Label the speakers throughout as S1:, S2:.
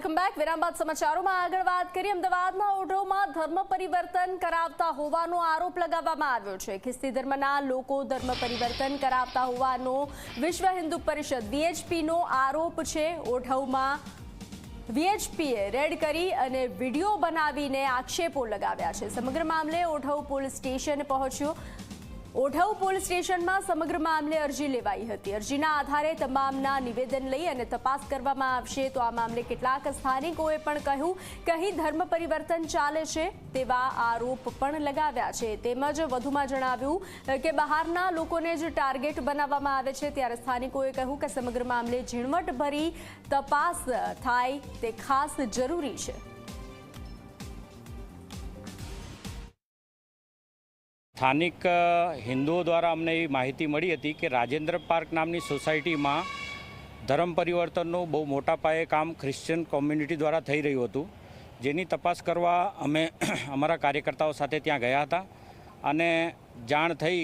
S1: Welcome back. વિરામ સમાચારોમાં આગળ વાત કરીએ. અમદાવાદના ઓઢવમાં ધર્મ પરિવર્તન કરાવતા હોવાનો આરોપ લગાવવામાં આવ્યો છે. ખ્રિસ્તી ધર્મના લોકો ધર્મ પરિવર્તન કરાવતા હોવાનો વિશ્વ હિન્દુ પરિષદ, વીએચપીનો આરોપ છે. ઓઢવમાં વીએચપીએ રેડ કરી અને વીડિયો બનાવીને આક્ષેપો લગાવ્યા છે. સમગ્ર મામલે ઓઢવ પોલીસ સ્ટેશન પહોંચ્યો. ઓઢવ પોલીસ સ્ટેશનમાં સમગ્ર મામલે અરજી લેવાઈ હતી. અરજીના આધારે તમામના નિવેદન લઈ અને તપાસ કરવામાં આવશે. તો આ મામલે કેટલાક સ્થાનિકોએ પણ કહ્યું કે અહીં ધર્મ પરિવર્તન ચાલે છે તેવા આરોપ પણ લગાવ્યા છે. તેમજ વધુમાં જણાવ્યું કે બહારના લોકોને જ ટાર્ગેટ બનાવવામાં આવે છે. ત્યારે સ્થાનિકોએ કહ્યું કે સમગ્ર મામલે ઝીણવટભરી તપાસ થાય તે ખાસ જરૂરી છે.
S2: સ્થાનિક હિન્દુઓ દ્વારા અમને એવી માહિતી મળી હતી કે રાજેન્દ્ર પાર્ક નામની સોસાયટીમાં ધર્મ પરિવર્તનનું બહુ મોટા પાયે કામ ક્રિશ્ચિયન કોમ્યુનિટી દ્વારા થઈ રહ્યું હતું. જેની તપાસ કરવા અમે અમારા કાર્યકર્તાઓ સાથે ત્યાં ગયા હતા અને જાણ થઈ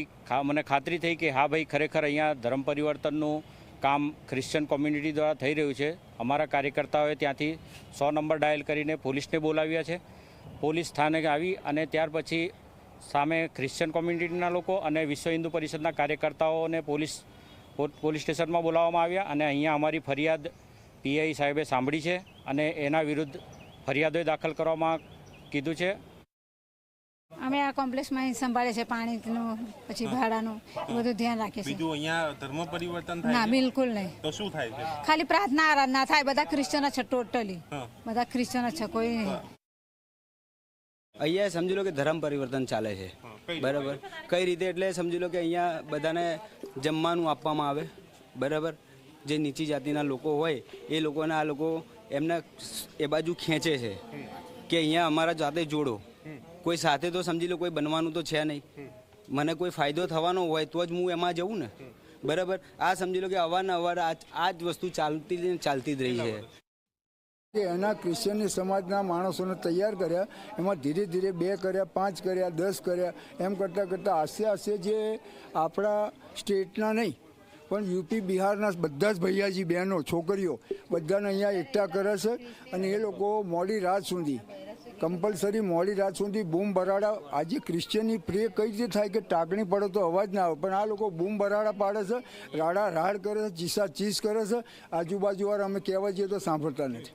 S2: મને ખાતરી થઈ કે હા ભાઈ, ખરેખર અહીંયા ધર્મ પરિવર્તનનું કામ ક્રિશ્ચિયન કોમ્યુનિટી દ્વારા થઈ રહ્યું છે. અમારા કાર્યકર્તાઓએ ત્યાંથી સો નંબર ડાયલ કરીને પોલીસને બોલાવ્યા છે. પોલીસ સ્થાને આવી અને ત્યાર પછી સામે ક્રિશ્ચન કોમ્યુનિટીના લોકો અને વિશ્વ હિન્દુ પરિષદના કાર્યકર્તાઓને પોલીસ પોલીસ સ્ટેશનમાં બોલાવવામાં આવ્યા અને અહીંયા અમારી ફરિયાદ પીઆઈ સાહેબે સાંભળી છે અને એના વિરુદ્ધ ફરિયાદો દાખલ કરવામાં કીધું છે.
S3: અમે આ કોમ્પ્લેક્સમાં સંભાળે છે પાણીનું પછી ભાડાનું એ બધું ધ્યાન રાખીએ છીએ.
S4: બીજું અહીંયા ધર્મ પરિવર્તન
S3: ના
S4: થાય ના
S3: બિલકુલ નહીં.
S4: તો શું થાય છે?
S3: ખાલી પ્રાર્થના આરાધના થાય બધા ક્રિશ્ચનો છે ટોટલી
S4: હા.
S3: બધા ક્રિશ્ચનો છે કોઈ નહીં.
S5: અહીંયા સમજી લો કે ધર્મ પરિવર્તન ચાલે છે. બરાબર? કઈ રીતે? એટલે સમજી લો કે અહીંયા બધાને જમવાનું આપવામાં આવે. બરાબર? જે નીચી જાતિના લોકો હોય એ લોકોને આ લોકો એમને એ બાજુ ખેંચે છે. કે અહીંયા અમારા જાતે જોડો. કોઈ સાથે તો સમજી લો કોઈ બનવાનું તો છે નહીં. મને કોઈ ફાયદો થવાનો હોય તો જ હું એમાં જઉં ને. બરાબર? આ સમજી લો કે અવારનવાર આ આ જ વસ્તુ ચાલતી ચાલતી જ રહી છે.
S6: એના ક્રિશ્ચિયની સમાજના માણસોને તૈયાર કર્યા, એમાં ધીરે ધીરે બે કર્યા, પાંચ કર્યા, દસ કર્યા, એમ કરતાં કરતાં આસ્તે આસ્તે જે આપણા સ્ટેટના નહીં, પણ યુપી બિહારના બધા જ ભૈયાજી, બહેનો, છોકરીઓ બધાને અહીંયા એકઠા કરે છે અને એ લોકો મોડી રાત સુધી, કમ્પલસરી મોડી રાત સુધી બૂમ બરાડા, આજે ક્રિશ્ચિયનની પ્રે કઈ રીતે થાય કે ટાંકણી પડે તો અવાજ ના આવે, પણ આ લોકો બૂમ બરાડા પાડે છે, રાડા રાડ કરે છે, ચીસા ચીસ કરે છે આજુબાજુવાળા અમે કહેવા જઈએ તો સાંભળતા નથી.